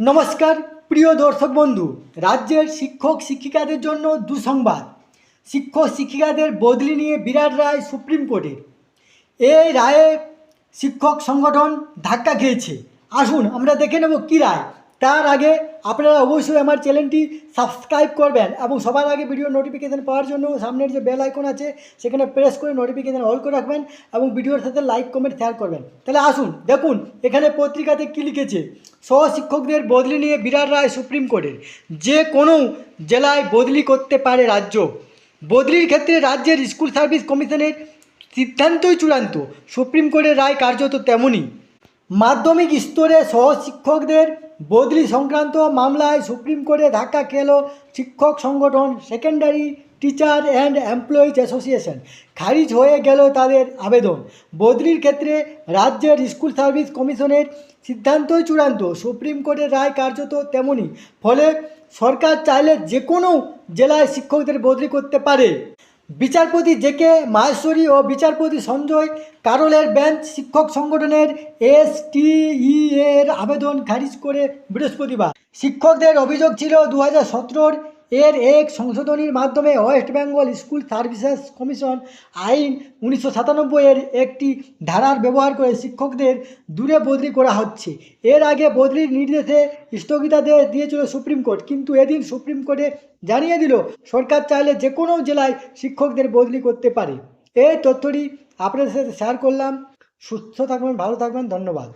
নমস্কার, প্রিয় দর্শক বন্ধু। রাজ্যের শিক্ষক, শিক্ষিকাদের জন্য দুসংবাদ। শিক্ষক, শিক্ষিকাদের বদলি নিয়ে বিরাট রায় সুপ্রিম কোর্টে। এই রায়ে শিক্ষক সংগঠন ধাক্কা খেয়েছে। আসুন আমরা দেখে নেব কী রায়। তার আগে আপনারা অবশ্যই আমার চ্যানেলটি সাবস্ক্রাইব করবেন এবং সবার আগে ভিডিও নোটিফিকেশান পাওয়ার জন্য সামনের যে বেল আইকন আছে, সেখানে প্রেস করে নোটিফিকেশান অল করে রাখবেন এবং ভিডিওর সাথে লাইক কমেন্ট শেয়ার করবেন। তাহলে আসুন, দেখুন, এখানে পত্রিকাতে কী লিখেছে? সহশিক্ষকদের বদলি নিয়ে বিরাট রায় সুপ্রিম কোর্টের। যে কোনো জেলায় বদলি করতে পারে রাজ্য। বদলির ক্ষেত্রে রাজ্যের স্কুল সার্ভিস কমিশনের সিদ্ধান্তই চূড়ান্ত। সুপ্রিম কোর্টের রায় কার্যত তেমনই। মাধ্যমিক স্তরে সহশিক্ষকদের বদলি সংক্রান্ত মামলায় সুপ্রিম কোর্টে ধাক্কা খেল শিক্ষক সংগঠন secondary teacher and employees association. খারিজ হয়ে গেল তাদের আবেদন। বদলির ক্ষেত্রে রাজ্যের স্কুল সার্ভিস কমিশনের সিদ্ধান্তই চূড়ান্ত। সুপ্রিম কোর্টের রায় কার্যত তেমনই। ফলে সরকার চাইলে যে কোনো জেলায় শিক্ষকদের বদলি করতে পারে। বিচারপতি জে কে মাহেশ্বরী ও বিচারপতি সঞ্জয় কারোলের বেঞ্চ শিক্ষক সংগঠনের এস এর আবেদন খারিজ করে বৃহস্পতিবার। শিক্ষকদের অভিযোগ ছিল দু হাজার সতেরোর এর এক সংশোধনীর মাধ্যমে West Bengal school services commission আইন উনিশশো সাতানব্বই এর একটি ধারার ব্যবহার করে শিক্ষকদের দূরে বদলি করা হচ্ছে। এর আগে বদলির নির্দেশে স্থগিতাদেশ দিয়েছিল সুপ্রিম কোর্ট, কিন্তু এদিন সুপ্রিম কোর্টে জানিয়ে দিল, সরকার চাইলে যে কোনো জেলায় শিক্ষকদের বদলি করতে পারে। এই তথ্যটি আপনাদের সাথে শেয়ার করলাম। সুস্থ থাকবেন, ভালো থাকবেন, ধন্যবাদ।